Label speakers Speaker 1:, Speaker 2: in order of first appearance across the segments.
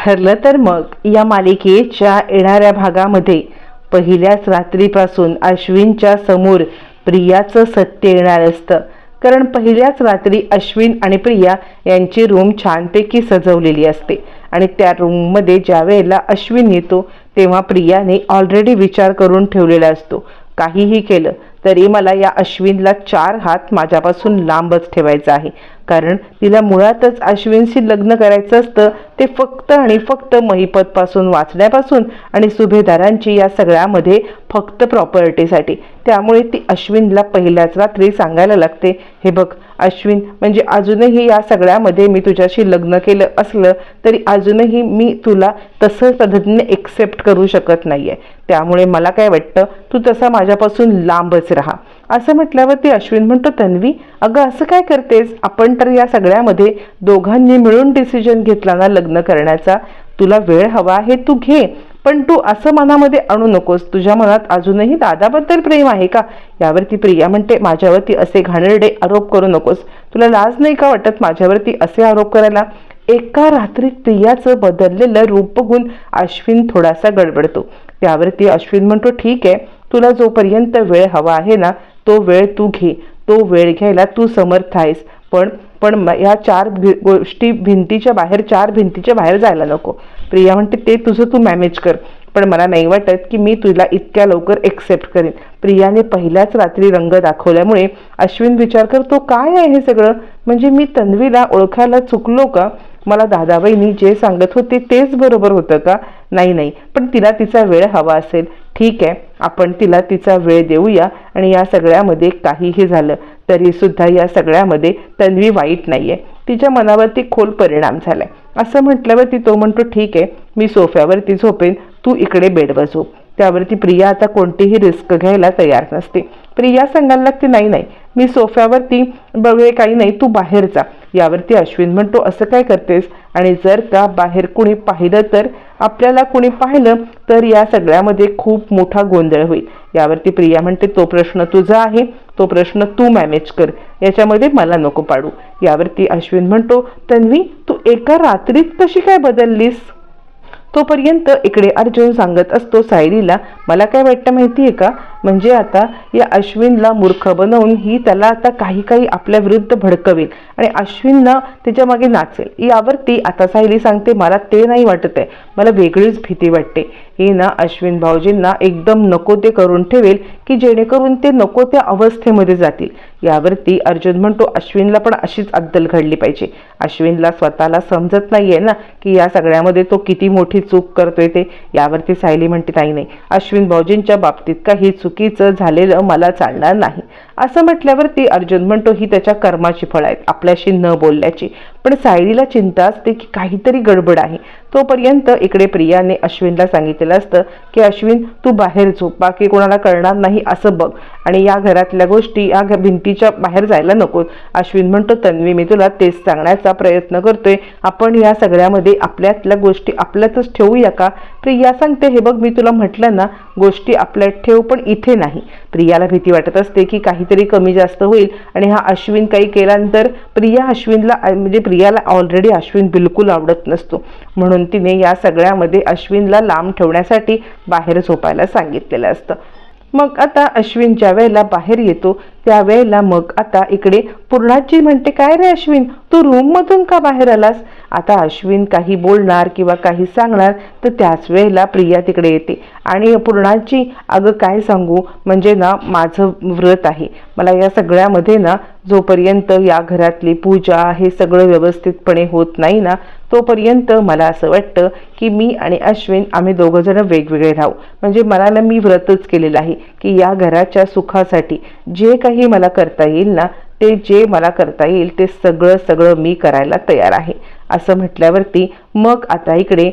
Speaker 1: ठरलं तर मग या मालिकेच्या येणाऱ्या भागामध्ये पहिल्याच रात्रीपासून अश्विनच्या समोर प्रियाचं सत्य येणार असतं. कारण पहिल्याच रात्री अश्विन आणि प्रिया यांची रूम छानपैकी सजवलेली असते. आणि त्या रूममध्ये ज्या वेळेला अश्विन येतो तेव्हा प्रियाने ऑलरेडी विचार करून ठेवलेला असतो. काहीही केलं तरी मला या अश्विनला चार हात माझ्यापासून लांबच ठेवायचा आहे. कारण तिला मुळातच अश्विनशी लग्न करायचं असतं ते फक्त आणि फक्त महिपतपासून वाचण्यापासून आणि सुभेदारांची या सगळ्यामध्ये फक्त प्रॉपर्टीसाठी त्यामुळे ती अश्विनला पहिल्याच रात्री सांगायला लागते हे बघ अश्विन म्हणजे अजूनही या सगळ्यामध्ये मी तुझ्याशी लग्न केलं असलं तरी अजूनही मी तुला तसं पद्धतीने एक्सेप्ट करू शकत नाहीये. त्यामुळे मला काय वाटतं तू तसा माझ्यापासून लांबच राहा. असं म्हटल्यावरती अश्विन म्हणतो तन्वी अगं असं काय करतेस? आपण तर या सगळ्यामध्ये दोघांनी मिळून डिसिजन घेतला ना लग्न करण्याचा? तुला वेळ हवा आहे तू घे पण तू असं मनामध्ये आणू नकोस. तुझ्या मनात अजूनही दादाबद्दल प्रेम आहे का? यावरती प्रिया म्हणते माझ्यावरती असे घाणेरडे आरोप करू नकोस. तुला लाज नाही का वाटत माझ्यावरती असे आरोप करायला? एका रात्रीत प्रियाचं बदललेलं रूप बघून अश्विन थोडासा गडबडतो. त्यावरती अश्विन म्हणतो ठीक आहे तुला जोपर्यंत वेळ हवा आहे ना तो वेळ तू घे. तो वेळ घ्यायला तू समर्थ आहेस. पण पण म- चार भि- गोष्टी भिंतीच्या बाहेर चार भिंतीच्या बाहेर जायला नको. प्रिया म्हणते ते तुझं तू मॅनेज कर. पण मला नाही वाटत की मी तुला इतक्या लवकर एक्सेप्ट करेन. प्रियाने पहिल्याच रात्री रंग दाखवल्यामुळे अश्विन विचार करतो काय आहे हे सगळं? म्हणजे मी तन्वीला ओळखायला चुकलो का? मला दादाबाईंनी जे सांगत होते तेच बरोबर होतं का? नाही नाही पण तिला तिचा वेळ हवा असेल. ठीक आहे आपण तिला तिचा वेळ देऊया आणि या सगळ्यामध्ये काहीही झालं. तरीसुद्धा या सगळ्यामध्ये तन्वी वाईट नाही आहे तिच्या मनावरती खोल परिणाम झालाय. असं म्हटल्यावरती तो म्हणतो ठीक आहे मी सोफ्यावरती झोपेन तू इकडे बेडवर झोप. त्यावरती प्रिया आता कोणतीही रिस्क घ्यायला तयार नसते. प्रिया सांगायला लागते नाही नाही मी सोफ्यावरती बघे काही नाही तू बाहेर जा. यावरती अश्विन म्हणतो असं काय करतेस? आणि जर का बाहेर कुणी पाहिलं तर आपल्याला कुणी पाहिलं तर या सगळ्यामध्ये खूप मोठा गोंधळ होईल. यावरती प्रिया म्हणते तो प्रश्न तुझा आहे तो प्रश्न तू मॅनेज कर याच्यामध्ये मला नको पाडू. यावरती अश्विन म्हणतो तन्वी तू एका रात्रीत कशी काय बदललीस? तोपर्यंत इकडे अर्जुन सांगत असतो सायलीला मला काय वाटतं माहिती आहे का? म्हणजे आता या अश्विनला मूर्ख बनवून ही त्याला आता काही काही आपल्या विरुद्ध भडकवेल. आणि अश्विनला त्याच्यामागे नाचेल. यावरती आता सायली सांगते मला ते नाही वाटत आहे. मला वेगळीच भीती वाटते. ही ना अश्विन भाऊजींना एकदम नको ते करून ठेवेल की जेणेकरून ते नको त्या अवस्थेमध्ये जातील. यावरती अर्जुन म्हणतो अश्विनला पण अशीच अद्दल घडली पाहिजे. अश्विनला स्वतःला समजत नाहीये ना की या सगळ्यामध्ये तो किती मोठी चूक करतोय ते. यावरती सायली म्हणते नाही नाही. अश्विन भाऊजींच्या बाबतीत काही चुकीचं झालेलं मला चालणार नाही. असं म्हटल्यावरती अर्जुन म्हणतो ही त्याच्या कर्माची फळ आहेत आपल्याशी न बोलल्याची. पण सायलीला चिंता असते की काहीतरी गडबड आहे. तोपर्यंत इकडे प्रियाने अश्विनला सांगितलेलं असतं की अश्विन तू बाहेर झोप. बाकी कोणाला कळणार नाही असं बघ. आणि या घरातल्या गोष्टी या भिंतीच्या बाहेर जायला नको. अश्विन म्हणतो तन्वी मी तुला तेच सांगण्याचा प्रयत्न करतोय. आपण या सगळ्यामध्ये आपल्यातल्या गोष्टी आपल्यातच ठेवूया का? प्रिया सांगते हे बघ मी तुला म्हटलं ना गोष्टी आपल्यात ठेव पण इथे नाही. प्रियाला भीती वाटत असते की काही काहीतरी कमी जास्त होईल. आणि हा अश्विन काही केल्यानंतर प्रिया अश्विनला म्हणजे प्रियाला ऑलरेडी अश्विन बिलकुल आवडत नसतो. म्हणून तिने या सगळ्यामध्ये अश्विनला लांब ठेवण्यासाठी बाहेर झोपायला सांगितलेलं असतं. मग आता अश्विन ज्या वेळेला बाहेर येतो त्यावेळेला मग आता इकडे पूर्णाची म्हणते काय रे अश्विन तू रूम मधून का बाहेर आलास? आता अश्विन काही बोलणार किंवा काही सांगणार तर त्याच वेळेला प्रिया तिकडे येते. आणि पूर्णाजी अगं काय सांगू? म्हणजे ना माझं व्रत आहे. मला या सगळ्यामध्ये ना जोपर्यंत या घरातली पूजा हे सगळं व्यवस्थितपणे होत नाही ना तोपर्यंत मला असं वाटतं की मी आणि अश्विन आम्ही दोघं जण वेगवेगळे राहू. म्हणजे मला ना मी व्रतच केलेलं आहे की या घराच्या सुखासाठी जे काही मला करता येईल ना ते जे मला करता येईल ते सगळं सगळं मी करायला तयार आहे. असं म्हटल्यावरती मग आता इकडे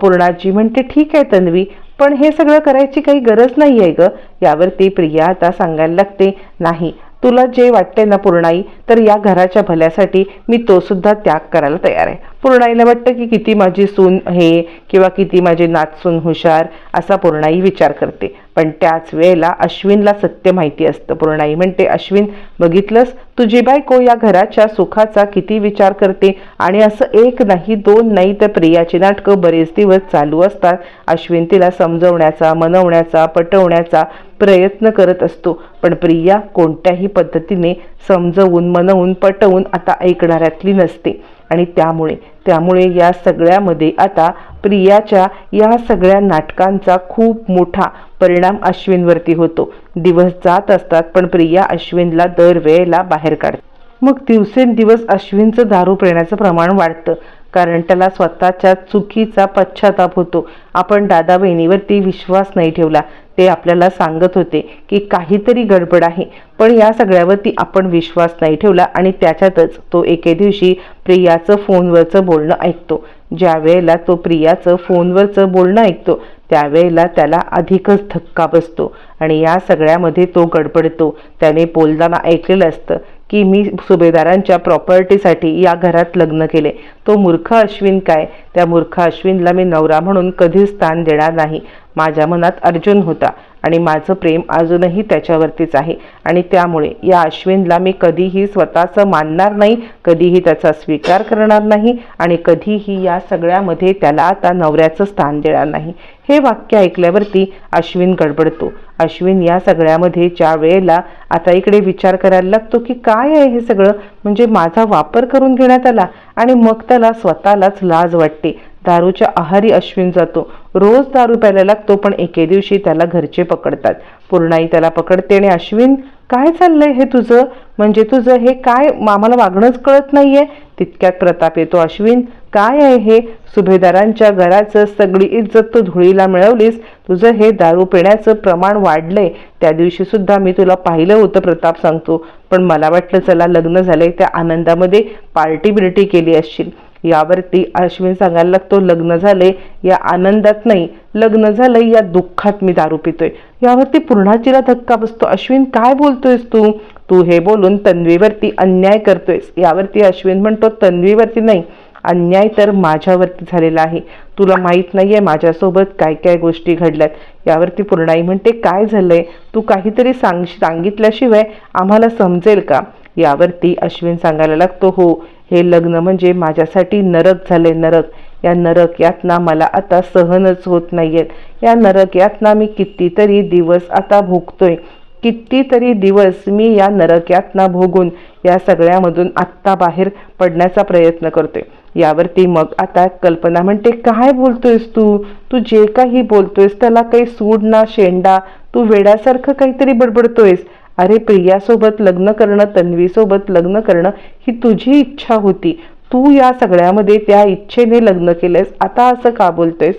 Speaker 1: पूर्णाजी म्हणते ठीक आहे तन्वी पण हे सगळं करायची काही गरज नाही आहे ग. यावरती प्रिया आता सांगायला लागते नाही तुला जे वाटते ना पूर्णाई तर या घराच्या भल्यासाठी मी तो सुद्धा त्याग करायला तयार आहे. पूर्णाईला वाटतं की किती माझी सून हे किंवा किती माझी नाचसून हुशार असा पूर्णाई विचार करते. पण त्याच वेळेला अश्विनला सत्य माहिती असतं. पूर्णाई म्हणते अश्विन बघितलंस? तुझी बायको या घराच्या सुखाचा किती विचार करते? आणि असं एक नाही दोन नाही तर प्रियाची नाटकं बरेच दिवस चालू असतात. अश्विन तिला समजवण्याचा मनवण्याचा पटवण्याचा प्रयत्न करत असतो. पण प्रिया कोणत्याही पद्धतीने समजवून मनवून पटवून आता ऐकणाऱ्यातली नसते. आणि त्यामुळे त्यामुळे या सगळ्यामध्ये आता प्रियाच्या या सगळ्या नाटकांचा खूप मोठा परिणाम अश्विनवरती होतो. दिवस जात असतात पण प्रिया अश्विनला दरवेळेला बाहेर काढते. मग दिवसेंदिवस अश्विनचं दारू पिण्याचं प्रमाण वाढतं. कारण त्याला स्वतःच्या चुकीचा पश्चाताप होतो. आपण दादा बहिणीवरती विश्वास नाही ठेवला. ते आपल्याला सांगत होते की काहीतरी गडबड आहे. पण या सगळ्यावरती आपण विश्वास नाही ठेवला आणि त्याच्यातच तो एके दिवशी प्रियाचं फोनवरचं बोलणं ऐकतो. ज्या वेळेला तो प्रियाचं फोनवरचं बोलणं ऐकतो त्यावेळेला त्याला अधिकच धक्का बसतो आणि या सगळ्यामध्ये तो गडबडतो. त्याने बोलताना ऐकलेलं असतं की मी सुभेदारांच्या प्रॉपर्टीसाठी या घरात लग्न केले. तो मूर्ख अश्विन काय? त्या मूर्ख अश्विनला मी नवरा म्हणून कधीच स्थान देणार नाही. माझ्या मनात अर्जुन होता आणि माझं प्रेम अजूनही त्याच्यावरतीच आहे. आणि त्यामुळे या अश्विनला मी कधीही स्वतःचं मानणार नाही कधीही त्याचा स्वीकार करणार नाही आणि कधीही या सगळ्यामध्ये त्याला आता नवऱ्याचं स्थान देणार नाही. हे वाक्य ऐकल्यावरती अश्विन गडबडतो. अश्विन या सगळ्यामध्ये ज्या वेळेला आता इकडे विचार करायला लागतो की काय आहे हे सगळं म्हणजे माझा वापर करून घेण्यात आला आणि मग त्याला स्वतःलाच लाज वाटते. दारूच्या आहारी अश्विन जातो. रोज दारू प्यायला लागतो पण एके दिवशी त्याला घरचे पकडतात. पूर्णाई त्याला पकडते आणि अश्विन काय चाललंय हे तुझं? म्हणजे तुझं हे काय? आम्हाला वागणंच कळत नाहीये. तितक्यात प्रताप येतो अश्विन काय आहे हे? सुभेदारांच्या घराचं सगळी इज्जत तू धुळीला मिळवलीस. तुझं हे दारू पिण्याचं प्रमाण वाढलंय. त्या दिवशी सुद्धा मी तुला पाहिलं होतं प्रताप सांगतो. पण मला वाटलं चला लग्न झालंय त्या आनंदामध्ये पार्टी बिर्टी केली असशील. यावरती अश्विन सांगायला लागतो लग्न झाले या आनंदात नाही लग्न झालंय या दुःखात मी दारू पितोय. यावरती पूर्णाचीला धक्का बसतो. अश्विन काय बोलतोयस तू? तू हे बोलून तन्वीवरती अन्याय करतोयस. यावरती अश्विन म्हणतो तन्वीवरती नाही अन्याय तर माझ्यावरती झालेला आहे. तुला माहीत नाही आहे माझ्यासोबत काय काय गोष्टी घडल्यात. यावरती पूर्णाई म्हणते काय झालंय? तू काहीतरी सांग सांगितल्याशिवाय आम्हाला समजेल का? यावरती अश्विन सांगायला लागतो हो हे लग्न म्हणजे माझ्यासाठी नरक झाले नरक. या नरक यातना मला आता सहनच होत नाहीयेत. या नरक यातना मी कितीतरी दिवस आता भोगतोय. कितीतरी दिवस मी या नरक यातना भोगून या सगळ्यामधून आत्ता बाहेर पडण्याचा प्रयत्न करतोय. यावरती मग आता कल्पना म्हणते काय बोलतोयस तू? तू जे काही बोलतोयस त्याला काही सूड ना शेंडा तू वेड्यासारखं काहीतरी बडबडतोयस. अरे प्रियासोबत लग्न करणं तन्वीसोबत लग्न करणं ही तुझी इच्छा होती. तू या सगळ्यामध्ये त्या इच्छेने लग्न केलंयस. आता असं का बोलतोयस?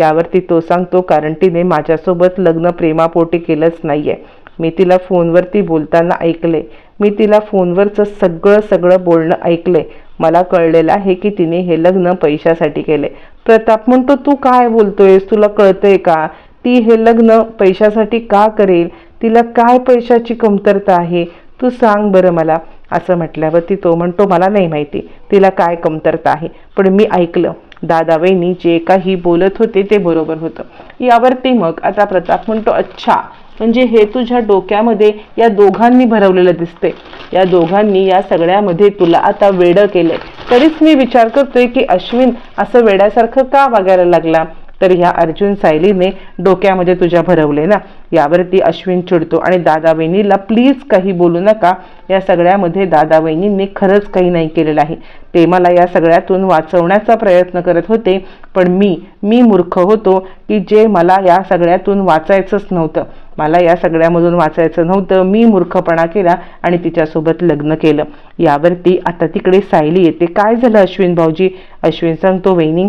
Speaker 1: यावरती तो सांगतो कारण तिने माझ्यासोबत लग्न प्रेमापोटी केलंच नाही आहे मी तिला फोनवरती बोलताना ऐकले. मी तिला फोनवरचं सगळं सगळं बोलणं ऐकले. मला कळलेलं आहे की तिने हे लग्न पैशासाठी केले. प्रताप म्हणतो तू काय बोलतोयस? तुला कळतंय का? ती हे लग्न पैशासाठी का करेल? तिला काय पैशाची कमतरता आहे? तू सांग बरं मला. असं म्हटल्यावरती तो म्हणतो मला नाही माहिती. तिला काय कमतरता आहे? पण मी ऐकलं. दादा वहिनी जे काही बोलत होते ते बरोबर होतं. यावरती मग आता प्रताप म्हणतो अच्छा म्हणजे हे तुझ्या डोक्यामध्ये या दोघांनी भरवलेलं दिसते या दोघांनी या सगळ्यामध्ये तुला आता वेडं केलंय. तरीच मी विचार करतोय की अश्विन असं वेड्यासारखं का वागायला लागला? तर ह्या अर्जुन सायलीने डोक्यामध्ये तुझ्या भरवले ना. यावरती अश्विन चिडतो आणि दादा वहिनीला प्लीज काही बोलू नका. या सगळ्यामध्ये दादा वहिनींनी खरंच काही नाही केलेलं आहे. ते मला या सगळ्यातून वाचवण्याचा प्रयत्न करत होते पण मी मी मूर्ख होतो की जे मला या सगळ्यातून वाचायचंच नव्हतं. मला या सगळ्यामधून वाचायचं नव्हतं. मी मूर्खपणा केला आणि तिच्यासोबत लग्न केलं. यावरती आता तिकडे सायली येते. काय झालं अश्विन भाऊजी? अश्विन सांगतो वहिनी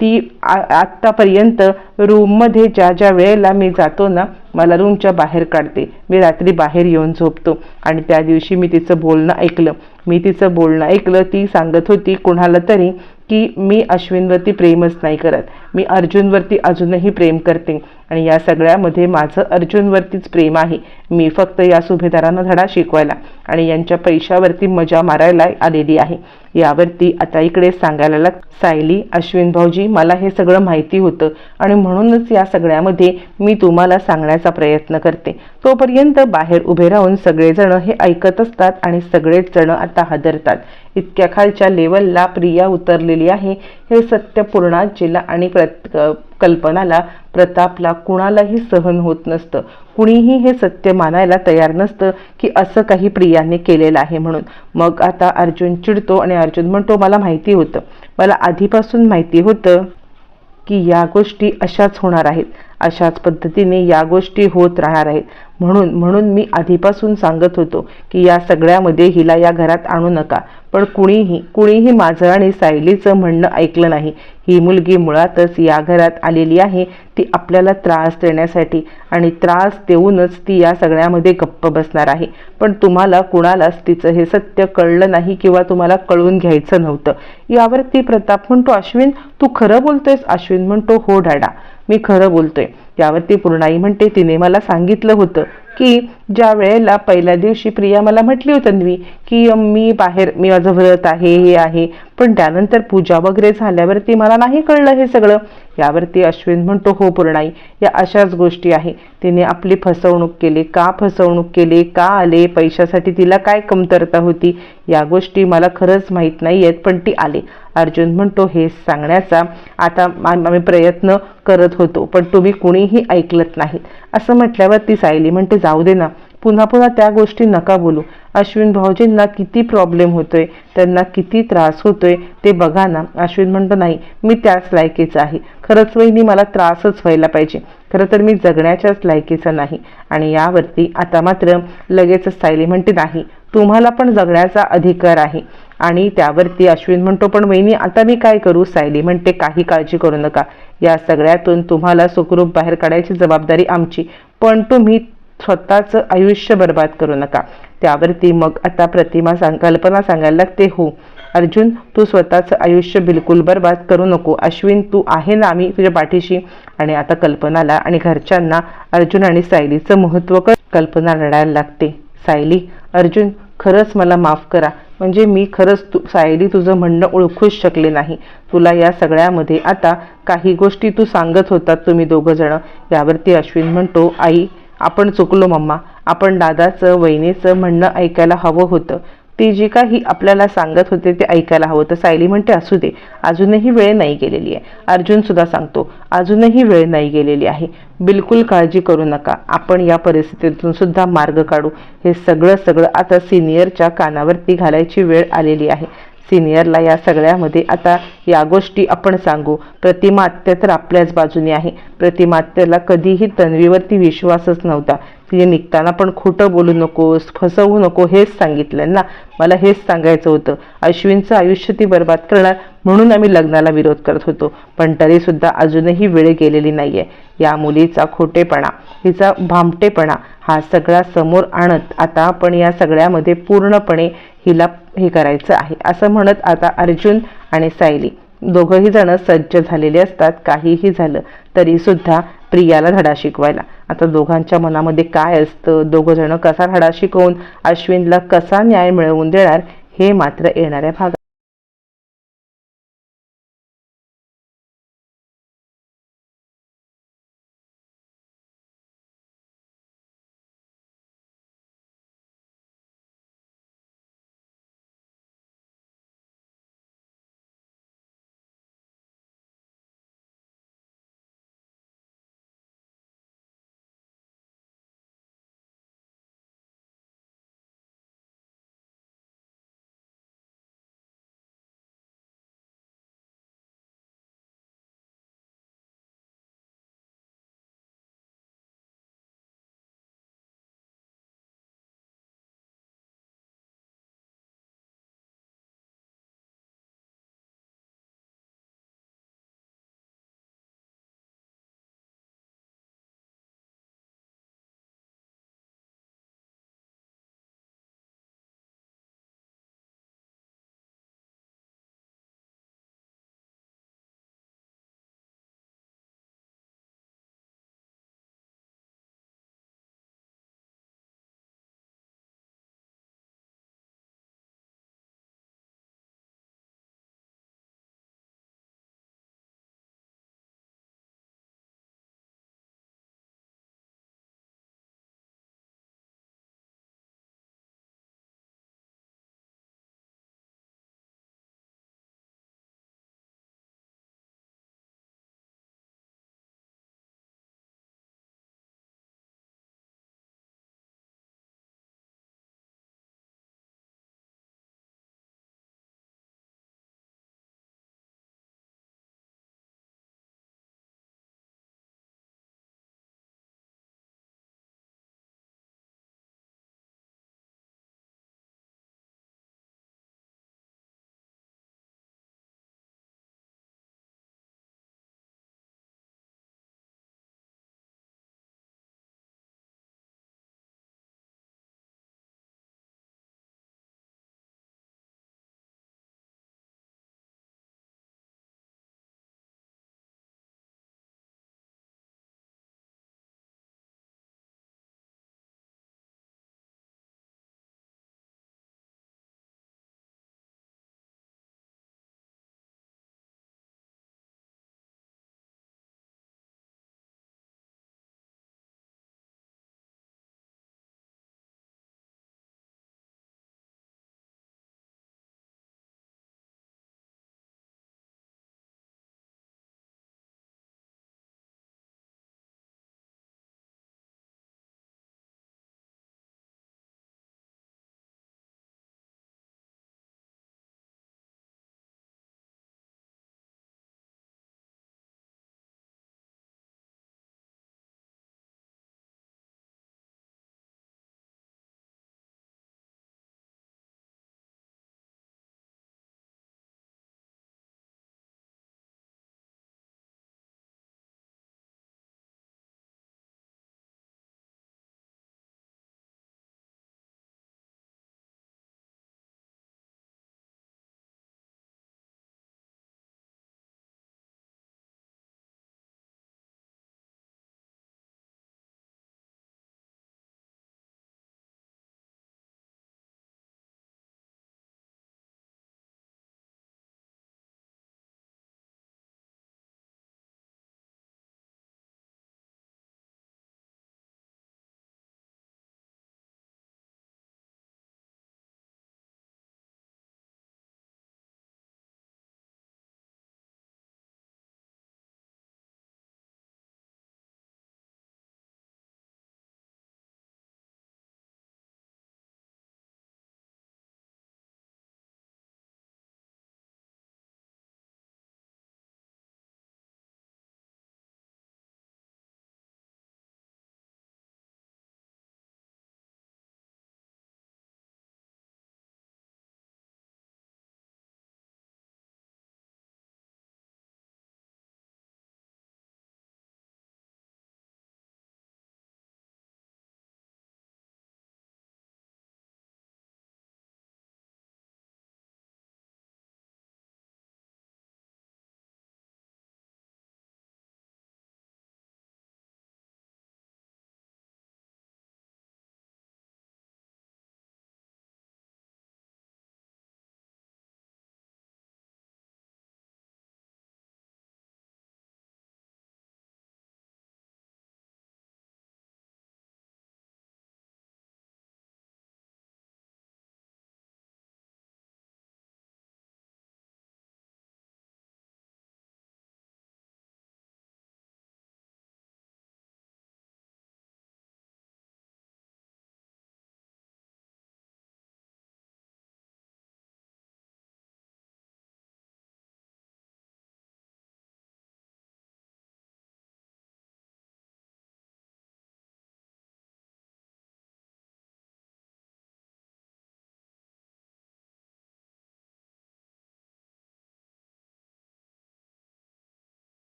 Speaker 1: ती आत्तापर्यंत रूममध्ये ज्या ज्या वेळेला मी जातो ना मला रूमच्या बाहेर काढते. मी रात्री बाहेर येऊन झोपतो. आणि त्या दिवशी मी तिचं बोलणं ऐकलं. मी तिचं बोलणं ऐकलं ती सांगत होती कुणाला तरी की मी अश्विनवरती प्रेमच नाही करत. मी अर्जुनवरती अजूनही प्रेम करते. आणि या सगळ्यामध्ये माझं अर्जुनवरतीच प्रेम आहे. मी फक्त या सुभेदारांना धडा शिकवायला आणि यांच्या पैशावरती मजा मारायला आलेली आहे. यावरती आता इकडे सांगायला लाग सायली अश्विन भाऊजी मला हे सगळं माहिती होतं. आणि म्हणूनच या सगळ्यामध्ये मी तुम्हाला सांगण्याचा प्रयत्न करते. तोपर्यंत बाहेर उभे राहून सगळेजण हे ऐकत असतात आणि सगळेच जण आता हादरतात. इतक्या खालच्या लेवलला प्रिया उतरलेली आहे. हे सत्य पूर्णाजीला आणि प्रत कल्पनाला प्रतापला कुणालाही सहन होत नसतं. कुणीही हे सत्य मानायला तयार नसतं की असं काही प्रियाने केलेलं आहे म्हणून. मग आता अर्जुन चिडतो आणि अर्जुन म्हणतो मला माहिती होतं. मला आधीपासून माहिती होतं की या गोष्टी अशाच होणार आहेत. अशाच पद्धतीने या गोष्टी होत राहणार आहेत. म्हणून म्हणून मी आधीपासून सांगत होतो की या सगळ्यामध्ये हिला या घरात आणू नका. पण कुणीही कुणीही माझं आणि सायलीचं म्हणणं ऐकलं नाही. ही मुलगी मुळातच या घरात आलेली आहे. ती आपल्याला त्रास देण्यासाठी आणि त्रास देऊनच ती या सगळ्यामध्ये गप्प बसणार आहे. पण तुम्हाला कुणालाच तिचं हे सत्य कळलं नाही किंवा तुम्हाला कळून घ्यायचं नव्हतं. यावरती प्रताप म्हणतो अश्विन तू खरं बोलतोयस? अश्विन म्हणतो हो डाडा. मी खरं बोलतोय. यावरती पूर्णाई म्हणते तिने मला सांगितलं होतं की ज्या वेळेला पहिल्या दिवशी प्रिया मला म्हटली होती तन्वी की मी बाहेर मी माझं व्रत आहे हे आहे पण त्यानंतर पूजा वगैरे झाल्यावरती मला नाही कळलं हे सगळं. यावरती अश्विन म्हणतो हो पूर्णाई या अशाच गोष्टी आहे. तिने आपली फसवणूक केली. का फसवणूक केली? का आले? पैशासाठी तिला काय कमतरता होती? या गोष्टी मला खरंच माहीत नाही आहेत पण ती आले. अर्जुन म्हणतो हे सांगण्याचा आता आम्ही प्रयत्न करत होतो पण तुम्ही कुणीही ऐकलत नाहीत. असं म्हटल्यावर ती सायली म्हणते जाऊ दे ना पुन्हा पुन्हा त्या गोष्टी नका बोलू. अश्विन भाऊजींना किती प्रॉब्लेम होतोय त्यांना किती त्रास होतोय ते बघा ना. अश्विन म्हणतो नाही मी त्याच लायकीचा आहे. खरंच वहिनी मला त्रासच व्हायला पाहिजे. खरं तर मी जगण्याच्याच लायकीचा नाही. आणि यावरती आता मात्र लगेचच सायली म्हणते नाही तुम्हाला पण जगण्याचा अधिकार आहे. आणि त्यावरती अश्विन म्हणतो पण वहिनी आता मी काय करू सायली? म्हणते काही काळजी करू नका. या सगळ्यातून तुम्हाला सुखरूप बाहेर काढायची जबाबदारी आमची. पण तुम्ही स्वतःचं आयुष्य बर्बाद करू नका. त्यावरती मग आता प्रतिमा सांग कल्पना सांगायला लागते हो. अर्जुन तू स्वतःचं आयुष्य बिलकुल बर्बाद करू नको. अश्विन तू आहे ना आम्ही तुझ्या पाठीशी. आणि आता कल्पनाला आणि घरच्यांना अर्जुन आणि सायलीचं महत्त्व क कल्पना रडायला लागते. सायली अर्जुन खरंच मला माफ करा. म्हणजे मी खरंच तू सायली तुझं म्हणणं ओळखूच शकले नाही. तुला या सगळ्यामध्ये आता काही गोष्टी तू सांगत होतात तुम्ही दोघं जण. यावरती अश्विन म्हणतो आई आपण चुकलो मम्मा. आपण दादाचं वहिनीचं म्हणणं ऐकायला हवं होतं. ती जी काही आपल्याला सांगत होते ते ऐकायला हवं. तर सायली म्हणते असू दे अजूनही वेळ नाही गेलेली आहे. अर्जुन सुद्धा सांगतो अजूनही वेळ नाही गेलेली आहे. बिलकुल काळजी करू नका. आपण या परिस्थितीतून सुद्धा मार्ग काढू. हे सगळं सगळं आता सिनियरच्या कानावरती घालायची वेळ आलेली आहे. सिनियरला या सगळ्यामध्ये आता या गोष्टी आपण सांगू. प्रतिमात्य तर आपल्याच बाजूने आहे. प्रतिमात्यला कधीही तन्वीवरती विश्वासच नव्हता. तिने निघताना पण खोटं बोलू नकोस फसवू नको हेच सांगितलं ना. मला हेच सांगायचं होतं. अश्विनचं आयुष्य ती बर्बाद करणार म्हणून आम्ही लग्नाला विरोध करत होतो. पण तरीसुद्धा अजूनही वेळ गेलेली नाही आहे या मुलीचा खोटेपणा हिचा भामटेपणा हा सगळा समोर आणत आता आपण या सगळ्यामध्ये पूर्णपणे हिला हे करायचं आहे. असं म्हणत आता अर्जुन आणि सायली दोघंही जण सज्ज झालेले असतात. काहीही झालं तरी सुद्धा प्रियाला धडा शिकवायला. आता दोघांच्या मनामध्ये काय असतं? दोघं जण कसा धडा शिकवून अश्विनला कसा न्याय मिळवून देणार? हे मात्र येणाऱ्या भागात.